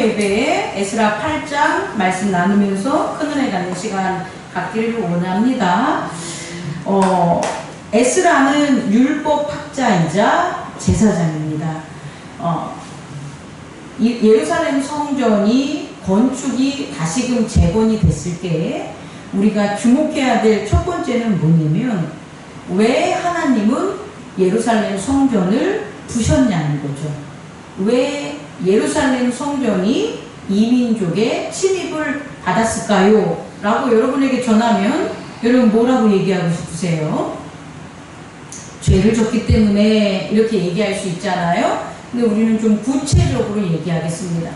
예배에 에스라 8장 말씀 나누면서 큰은혜 갖는 시간 갖기를 원합니다. 어, 에스라는 율법 학자이자 제사장입니다. 어, 이- 예루살렘 성전이 건축이 다시금 재건이 됐을 때 우리가 주목해야 될 첫 번째는 뭐냐면 왜 하나님은 예루살렘 성전을 부셨냐는 거죠. 왜 예루살렘 성전이 이민족의 침입을 받았을까요? 라고 여러분에게 전하면 여러분 뭐라고 얘기하고 싶으세요? 죄를 졌기 때문에 이렇게 얘기할 수 있잖아요. 근데 우리는 좀 구체적으로 얘기하겠습니다.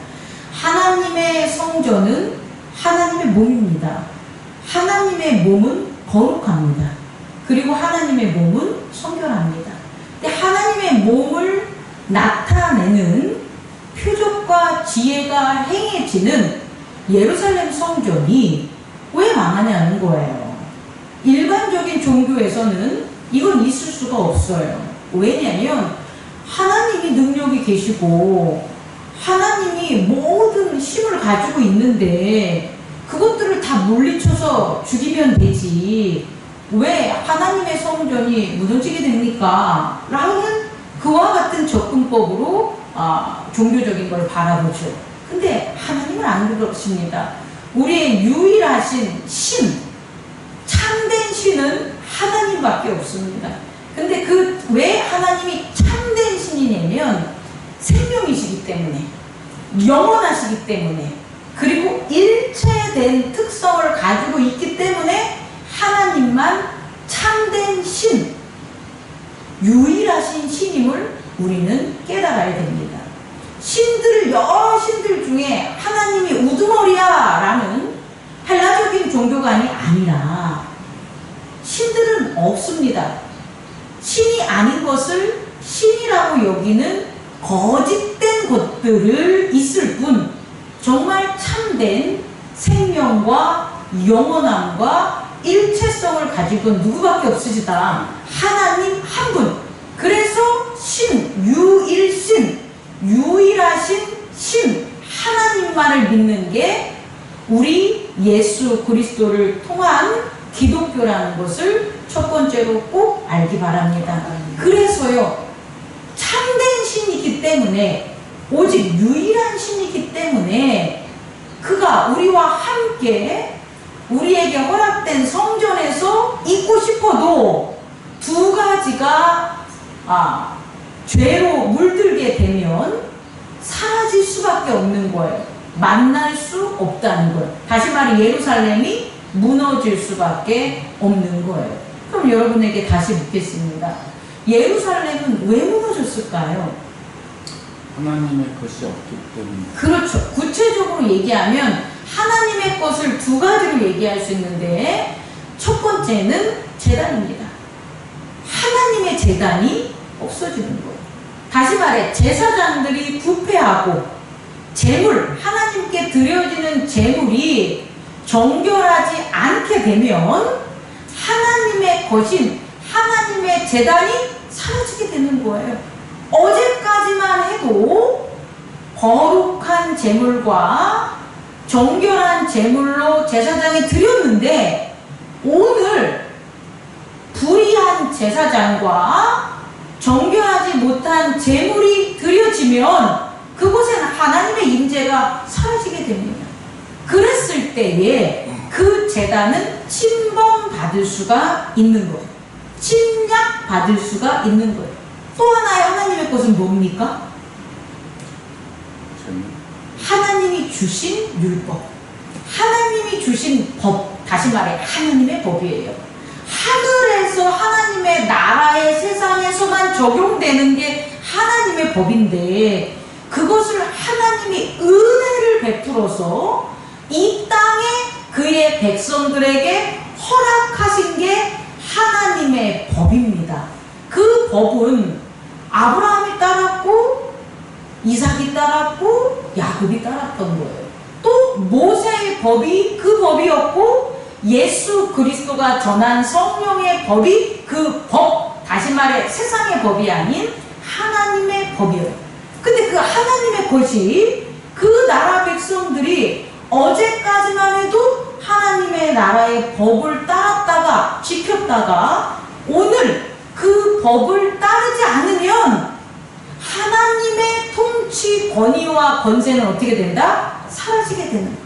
하나님의 성전은 하나님의 몸입니다. 하나님의 몸은 거룩합니다. 그리고 하나님의 몸은 성결합니다. 근데 하나님의 몸을 나타내는 표적과 지혜가 행해지는 예루살렘 성전이 왜 망하냐는 거예요. 일반적인 종교에서는 이건 있을 수가 없어요. 왜냐면 하나님이 능력이 계시고 하나님이 모든 힘을 가지고 있는데 그것들을 다 물리쳐서 죽이면 되지. 왜 하나님의 성전이 무너지게 됩니까? 라는 그와 같은 접근법으로 아, 종교적인 걸 바라보죠. 근데 하나님은 안 그렇습니다. 우리의 유일하신 신, 참된 신은 하나님밖에 없습니다. 근데 그 왜 하나님이 참된 신이냐면 생명이시기 때문에 영원하시기 때문에 그리고 일체된 특성을 가지고 있기 때문에 하나님만 참된 신, 유일하신 신임을 우리는 깨달아야 됩니다. 신들, 여러 신들 중에 하나님이 우두머리야 라는 헬라적인 종교관이 아니라 신들은 없습니다. 신이 아닌 것을 신이라고 여기는 거짓된 것들을 있을 뿐 정말 참된 생명과 영원함과 일체성을 가지고 누구밖에 없으시다. 하나님 한 분. 그래서 신, 유일신, 유일하신 신, 하나님만을 믿는 게 우리 예수 그리스도를 통한 기독교라는 것을 첫 번째로 꼭 알기 바랍니다. 그래서요, 참된 신이기 때문에, 오직 유일한 신이기 때문에, 그가 우리와 함께 우리에게 허락된 성전에서 있고 싶어도 두 가지가 아, 죄로 물들게 되면 사라질 수밖에 없는 거예요. 만날 수 없다는 거예요. 다시 말해 예루살렘이 무너질 수밖에 없는 거예요. 그럼 여러분에게 다시 묻겠습니다. 예루살렘은 왜 무너졌을까요? 하나님의 것이 없기 때문에 그렇죠. 구체적으로 얘기하면 하나님의 것을 두 가지로 얘기할 수 있는데 첫 번째는 재단입니다. 하나님의 재단이 없어지는 거예요. 다시 말해 제사장들이 부패하고 재물 하나님께 드려지는 재물이 정결하지 않게 되면 하나님의 것인 하나님의 재단이 사라지게 되는 거예요. 어제까지만 해도 거룩한 재물과 정결한 재물로 제사장이 드렸는데 오늘 불의한 제사장과 정결하지 못한 재물이 드려지면 그곳에는 하나님의 임재가 사라지게 됩니다. 그랬을 때에 그 재단은 침범받을 수가 있는 거예요. 침략받을 수가 있는 거예요. 또 하나의 하나님의 것은 뭡니까? 하나님이 주신 율법, 하나님이 주신 법, 다시 말해 하나님의 법이에요. 하늘에서 하나님의 나라의 세상에서만 적용되는 게 하나님의 법인데 그것을 하나님이 은혜를 베풀어서 이 땅에 그의 백성들에게 허락하신 게 하나님의 법입니다. 그 법은 아브라함이 따랐고 이삭이 따랐고 야곱이 따랐던 거예요. 또 모세의 법이 그 법이었고 예수 그리스도가 전한 성령의 법이 그 법, 다시 말해 세상의 법이 아닌 하나님의 법이에요. 근데 그 하나님의 것이 그 나라 어제까지만 해도 하나님의 나라의 법을 따랐다가 지켰다가 오늘 그 법을 따르지 않으면 하나님의 통치 권위와 권세는 어떻게 된다? 사라지게 되는.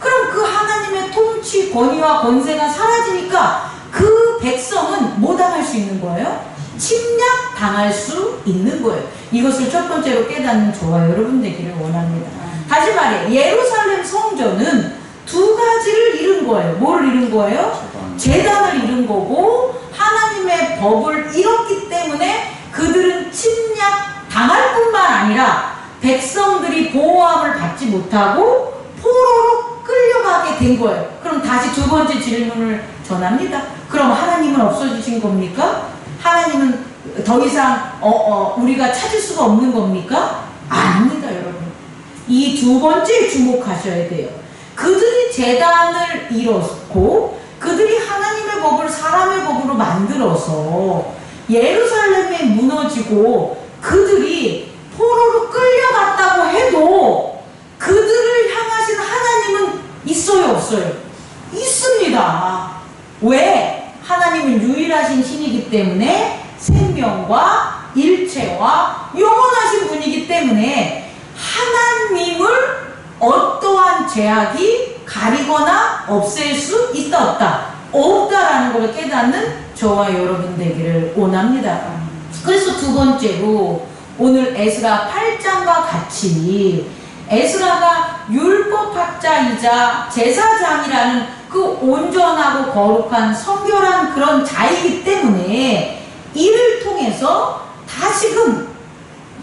그럼 그 하나님의 통치 권위와 권세가 사라지니까 그 백성은 뭐 당할 수 있는 거예요? 침략 당할 수 있는 거예요. 이것을 첫 번째로 깨닫는 저와 여러분 되기를 원합니다. 다시 말해 예루살렘 성전은 두 가지를 잃은 거예요. 뭐를 잃은 거예요? 재단을 잃은 거고 하나님의 법을 잃었기 때문에 그들은 침략 당할 뿐만 아니라 백성들이 보호함을 받지 못하고 포로로 끌려가게 된 거예요. 그럼 다시 두 번째 질문을 전합니다. 그럼 하나님은 없어지신 겁니까? 하나님은 더 이상 어, 어, 우리가 찾을 수가 없는 겁니까? 아닙니다, 여러분. 이 두 번째 주목하셔야 돼요. 그들이 재단을 잃었고 그들이 하나님의 법을 사람의 법으로 만들어서 예루살렘에 무너지고 그들이 포로로 끌려갔다고 해도 그들을 향하신 하나님은 있어요 없어요? 있습니다. 왜? 하나님은 때문에 생명과 일체와 영원하신 분이기 때문에 하나님을 어떠한 제약이 가리거나 없앨 수 있다 없다 없다라는 걸 깨닫는 저와 여러분 되기를 원합니다. 그래서 두 번째로 오늘 에스라 8장과 같이 에스라가 율법학자이자 제사장이라는 그 온전하고 거룩한 성결한 그런 자이기 통해서 다시금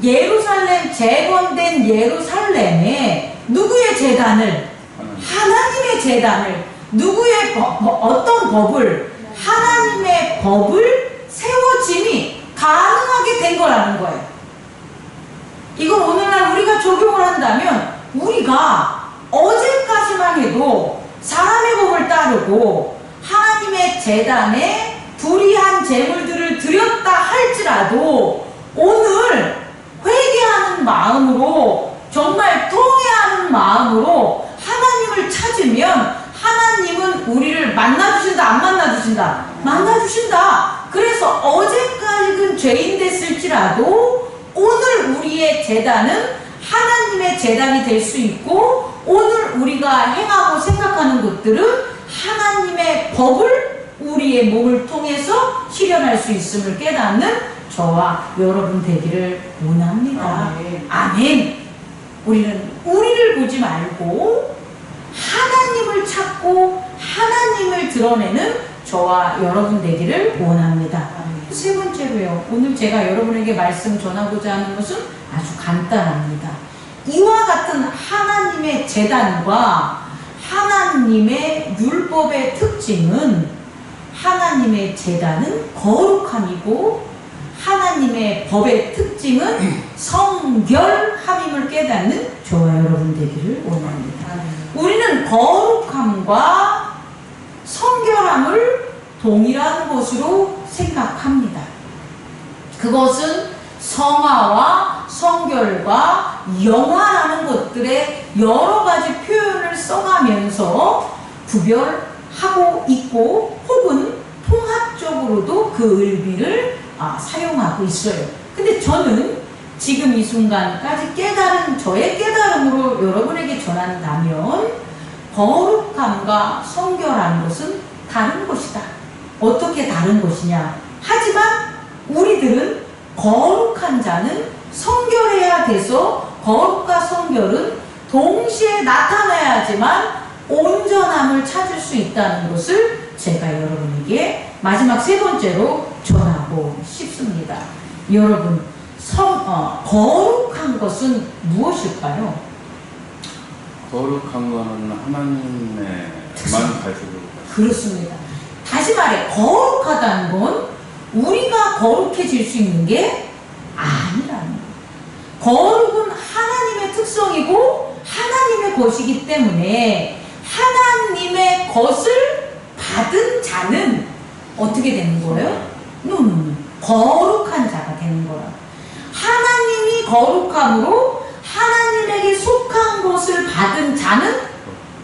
예루살렘 재건된 예루살렘에 누구의 재단을 하나님. 하나님의 재단을 누구의 법, 뭐, 어떤 법을 하나님의 법을 세워짐이 가능하게 된 거라는 거예요. 이걸 오늘날 우리가 적용을 한다면 우리가 어제까지만 해도 사람의 법을 따르고 하나님의 재단에 불의한 재물들을 드렸다 할지라도 오늘 회개하는 마음으로 정말 통회하는 마음으로 하나님을 찾으면 하나님은 우리를 만나주신다 안 만나주신다? 만나주신다. 그래서 어제까지는 죄인 됐을지라도 오늘 우리의 재단은 하나님의 재단이 될 수 있고 오늘 우리가 행하고 생각하는 것들은 하나님의 법을 우리의 몸을 통해서 실현할 수 있음을 깨닫는 저와 여러분 되기를 원합니다. 아멘. 아멘. 우리는 우리를 보지 말고 하나님을 찾고 하나님을 드러내는 저와 여러분 되기를 원합니다. 세 번째로요. 오늘 제가 여러분에게 말씀 전하고자 하는 것은 아주 간단합니다. 이와 같은 하나님의 재단과 하나님의 율법의 특징은 하나님의 재단은 거룩함이고 하나님의 법의 특징은 성결함임을 깨닫는 저와 여러분 되기를 원합니다. 우리는 거룩함과 성결함을 동일한 것으로 생각합니다. 그것은 성화와 성결과 영화라는 것들의 여러 가지 표현을 써가면서 구별하고 있고 통합적으로도 그 의미를 아, 사용하고 있어요. 근데 저는 지금 이 순간까지 깨달은 저의 깨달음으로 여러분에게 전한다면 거룩함과 성결한 것은 다른 것이다. 어떻게 다른 것이냐? 하지만 우리들은 거룩한 자는 성결해야 돼서 거룩과 성결은 동시에 나타나야지만 온전함을 찾을 수 있다는 것을 제가 여러분에게 마지막 세 번째로 전하고 싶습니다. 여러분, 성, 어, 거룩한 것은 무엇일까요? 거룩한 거는 하나님의 만 가지고 그렇습니다. 다시 말해, 거룩하다는 건 우리가 거룩해질 수 있는 게 아니라는 거예요. 거룩은 하나님의 특성이고 하나님의 것이기 때문에 하나님의 것을 받은 자는 어떻게 되는 거예요? 음, 거룩한 자가 되는 거야. 하나님이 거룩함으로 하나님에게 속한 것을 받은 자는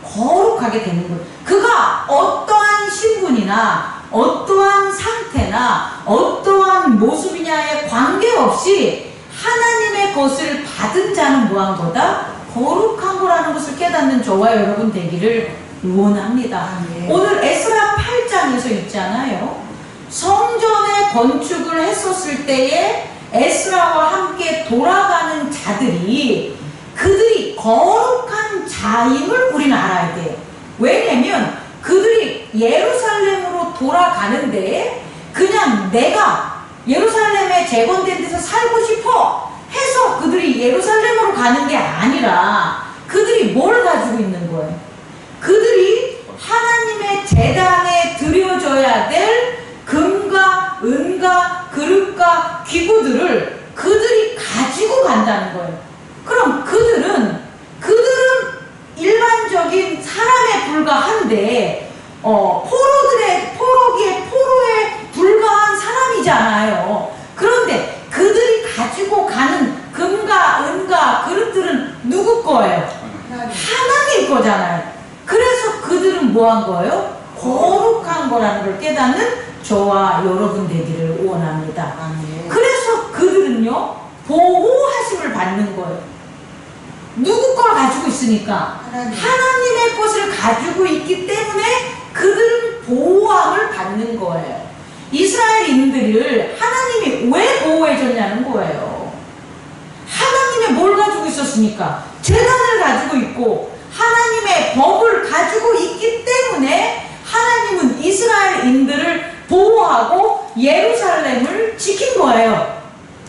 거룩하게 되는 거예요. 그가 어떠한 신분이나 어떠한 상태나 어떠한 모습이냐에 관계없이 하나님의 것을 받은 자는 뭐한 거다? 거룩한 거라는 것을 깨닫는 저와 여러분 되기를 원합니다. 아멘. 오늘 에스라 8장에서 있잖아요. 성전의 건축을 했었을 때에 에스라와 함께 돌아가는 자들이 그들이 거룩한 자임을 우리는 알아야 돼요. 왜냐면 그들이 예루살렘으로 돌아가는데 그냥 내가 예루살렘에 재건된 데서 살고 싶어 해서 그들이 예루살렘으로 가는 게 아니라 그들이 뭘 가지고 있는 거예요? 하나님의 재단에 드려져야 될 금과 은과 그릇과 기구들을 그들이 가지고 간다는 거예요. 그럼 그들은 그들은 일반적인 사람에 불과한데 어, 포로들의 포로기에 포로에 불과한 사람이잖아요. 그런데 그들이 가지고 가는 금과 은과 그릇들은 누구 거예요? 하나님. 하나님 거잖아요. 그래서 그들은 뭐한 거예요? 거룩한 거라는 걸 깨닫는 저와 여러분 되기를 원합니다. 아멘. 그래서 그들은요, 보호하심을 받는 거예요. 누구 걸 가지고 있으니까? 하나님. 하나님 의 것을 가지고 있기 때문에 그들은 보호함을 받는 거예요. 이스라엘인들을 하나님이 왜 보호해줬냐는 거예요. 하나님의 뭘 가지고 있었습니까? 재단을 가지고 있고 하나님의 법을 가지고 있기 때문에 하나님은 이스라엘인들을 보호하고 예루살렘을 지킨 거예요.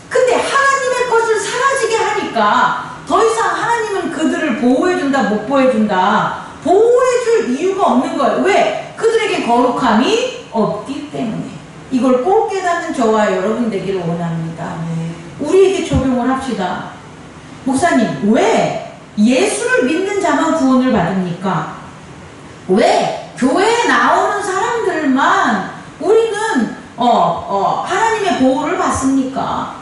근데 하나님의 것을 사라지게 하니까 더 이상 하나님은 그들을 보호해준다, 못 보호해준다. 보호해줄 이유가 없는 거예요. 왜? 그들에게 거룩함이 없기 때문에. 이걸 꼭 깨닫는 저와 여러분 되기를 원합니다. 아멘. 우리에게 적용을 합시다. 목사님, 왜 예수를 믿는 자만 구원을 받습니까? 왜 교회에 나오는 사람들만 우리는 어, 어, 하나님의 보호를 받습니까?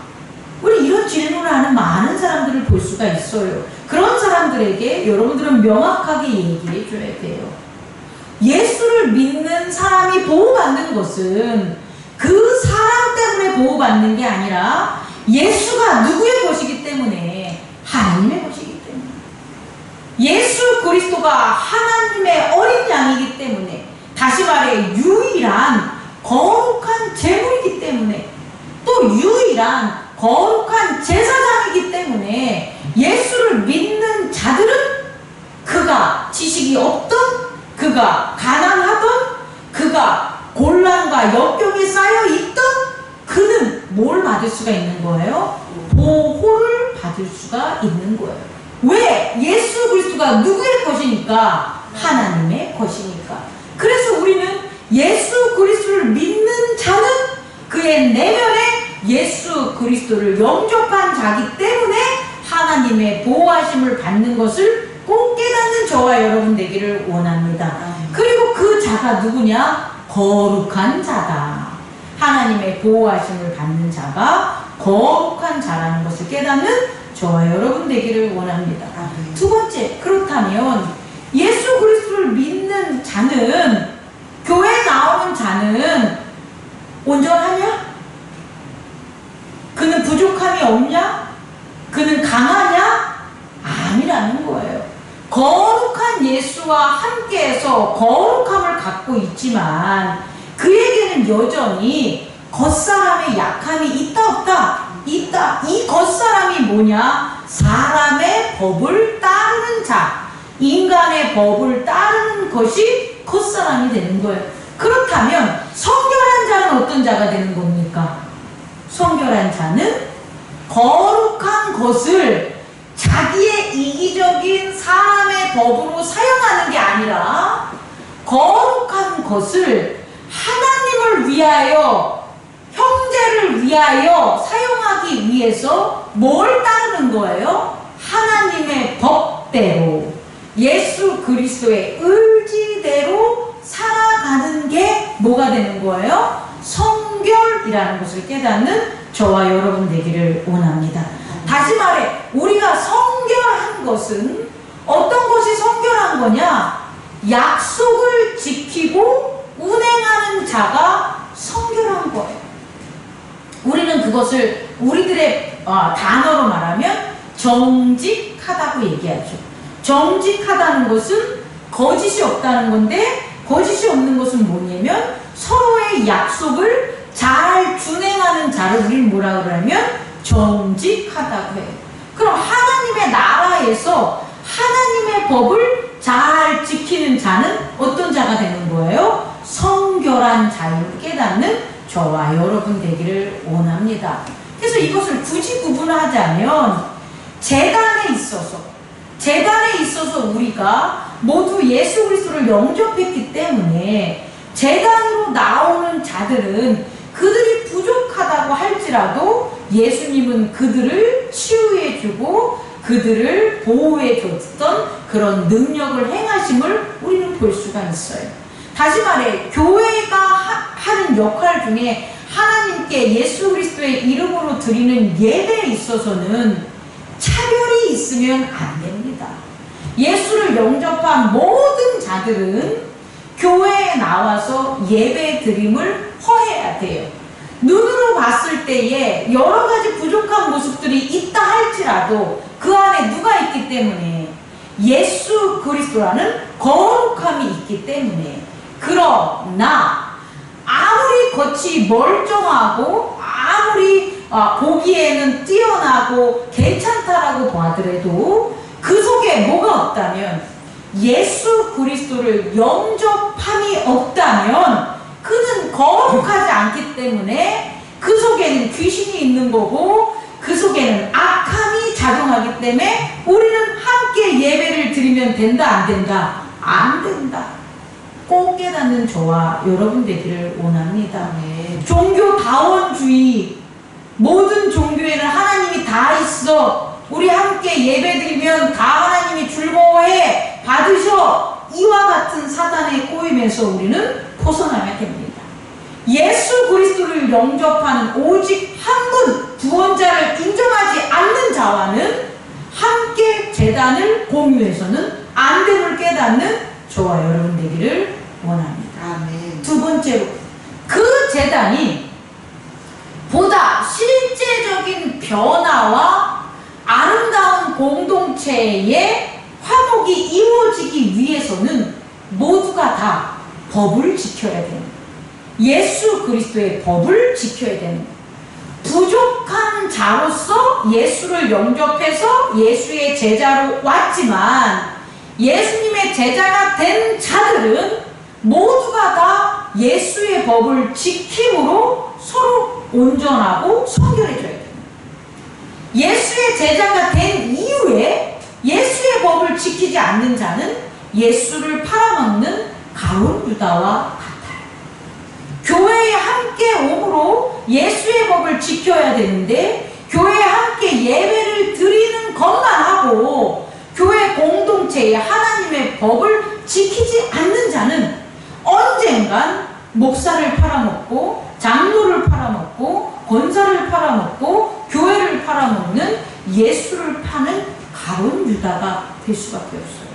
우리 이런 질문을 하는 많은 사람들을 볼 수가 있어요. 그런 사람들에게 여러분들은 명확하게 얘기해 줘야 돼요. 예수를 믿는 사람이 보호받는 것은 그 사람 때문에 보호받는 게 아니라 예수가 누구의 것이기 때문에 하나님의 예수 그리스도가 하나님의 어린 양이기 때문에 다시 말해 유일한 거룩한 제물이기 때문에 또 유일한 거룩한 제사장이기 때문에 예수를 믿는 자들은 그가 지식이 없던 그가 가난하던 그가 곤란과 역경에 쌓여 있던 그는 뭘 받을 수가 있는 거예요? 보호를 받을 수가 있는 거예요. 왜? 예수 그리스도가 누구의 것이니까? 하나님의 것이니까. 그래서 우리는 예수 그리스도를 믿는 자는 그의 내면에 예수 그리스도를 영접한 자기 때문에 하나님의 보호하심을 받는 것을 꼭 깨닫는 저와 여러분 되기를 원합니다. 그리고 그 자가 누구냐? 거룩한 자다. 하나님의 보호하심을 받는 자가 거룩한 자라는 것을 깨닫는 저와 여러분 되기를 원합니다. 아멘. 두 번째, 그렇다면 예수 그리스도를 믿는 자는 교회에 나오는 자는 온전하냐? 그는 부족함이 없냐? 그는 강하냐? 아니라는 거예요. 거룩한 예수와 함께해서 거룩함을 갖고 있지만 그에게는 여전히 겉사람의 약함이 있다 없다? 있다. 이 겉사람이 뭐냐? 사람의 법을 따르는 자. 인간의 법을 따르는 것이 겉사람이 되는 거예요. 그렇다면 성결한 자는 어떤 자가 되는 겁니까? 성결한 자는 거룩한 것을 자기의 이기적인 사람의 법으로 사용하는 게 아니라 거룩한 것을 하나님을 위하여 형제를 위하여 사용하기 위해서 뭘 따르는 거예요? 하나님의 법대로 예수 그리스도의 의지대로 살아가는 게 뭐가 되는 거예요? 성결이라는 것을 깨닫는 저와 여러분 되기를 원합니다. 다시 말해, 우리가 성결한 것은 어떤 것이 성결한 거냐? 약속을 지키고 운행하는 자가. 우리는 그것을 우리들의 어, 단어로 말하면 정직하다고 얘기하죠. 정직하다는 것은 거짓이 없다는 건데 거짓이 없는 것은 뭐냐면 서로의 약속을 잘 준행하는 자를 우리는 뭐라 그러냐면 정직하다고 해요. 그럼 하나님의 나라에서 하나님의 법을 잘 지키는 자는 어떤 자가 되는 거예요? 성결한 자임을 깨닫는 저와 여러분 되기를 원합니다. 그래서 이것을 굳이 구분하자면 재단에 있어서 재단에 있어서 우리가 모두 예수 그리스도를 영접했기 때문에 재단으로 나오는 자들은 그들이 부족하다고 할지라도 예수님은 그들을 치유해주고 그들을 보호해줬던 그런 능력을 행하심을 우리는 볼 수가 있어요. 다시 말해 교회가 하, 는 역할 중에 하나님께 예수 그리스도의 이름으로 드리는 예배에 있어서는 차별이 있으면 안 됩니다. 예수를 영접한 모든 자들은 교회에 나와서 예배 드림을 허해야 돼요. 눈으로 봤을 때에 여러 가지 부족한 모습들이 있다 할지라도 그 안에 누가 있기 때문에 예수 그리스도라는 거룩함이 있기 때문에 그러나 아무리 겉이 멀쩡하고 아무리 아, 보기에는 뛰어나고 괜찮다라고 봐더라도 그 속에 뭐가 없다면 예수 그리스도를 영접함이 없다면 그는 거룩하지 않기 때문에 그 속에는 귀신이 있는 거고 그 속에는 악함이 작용하기 때문에 우리는 함께 예배를 드리면 된다 안 된다? 안 된다 꼭 깨닫는 저와 여러분 되기를 원합니다 종교 다원주의 모든 종교에는 하나님이 다 있어. 우리 함께 예배 드리면 다 하나님이 즐거워해 받으셔. 이와 같은 사단의 꼬임에서 우리는 벗어나야 됩니다. 예수 그리스도를 영접하는 오직 한 분 구원자를 인정하지 않는 자와는 함께 재단을 공유해서는 안 됨을 깨닫는 저와 여러분 되기를 원합니다. 아멘. 두 번째로 그 재단이 보다 실제적인 변화와 아름다운 공동체의 화목이 이루어지기 위해서는 모두가 다 법을 지켜야 됩니다. 예수 그리스도의 법을 지켜야 됩니다. 부족한 자로서 예수를 영접해서 예수의 제자로 왔지만 예수님의 제자가 된 자들은 모두가 다 예수의 법을 지킴으로 서로 온전하고 성결해져야 됩니다. 예수의 제자가 된 이후에 예수의 법을 지키지 않는 자는 예수를 팔아먹는 가론 유다와. 교회에 함께 오므로 예수의 법을 지켜야 되는데 교회에 함께 예배를 드리는 것만 하고 교회 공동체에 하나님의 법을 지키지 않는 자는 언젠간 목사를 팔아먹고 장로를 팔아먹고 권사를 팔아먹고 교회를 팔아먹는 예수를 파는 가론 유다가 될 수밖에 없어요.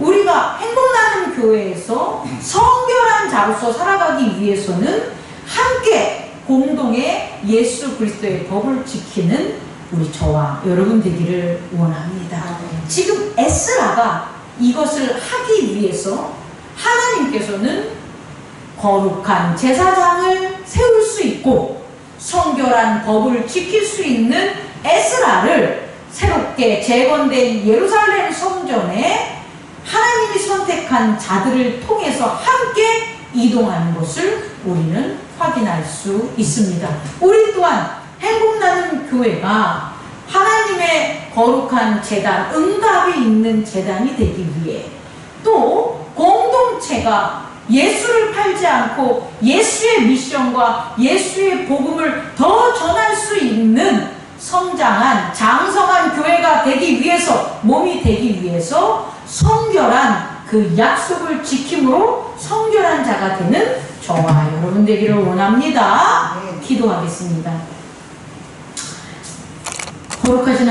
우리가 행복나는 교회에서 성결한 자로서 살아가기 위해서는 함께 공동의 예수 그리스도의 법을 지키는 우리 저와 여러분 되기를 원합니다. 지금 에스라가 이것을 하기 위해서 하나님께서는 거룩한 제사장을 세울 수 있고 성결한 법을 지킬 수 있는 에스라를 새롭게 재건된 예루살렘 성전에 하나님이 선택한 자들을 통해서 함께 이동하는 것을 우리는 확인할 수 있습니다. 우리 또한 행복나는 교회가 하나님의 거룩한 재단, 응답이 있는 재단이 되기 위해 또 공동체가 예수를 팔지 않고 예수의 미션과 예수의 복음을 더 전할 수 있는 성장한 장성한 교회가 되기 위해서 몸이 되기 위해서 성결한 그 약속을 지킴으로 성결한 자가 되는 저와 여러분 되기를 원합니다. 네. 기도하겠습니다. 거룩하신 하나님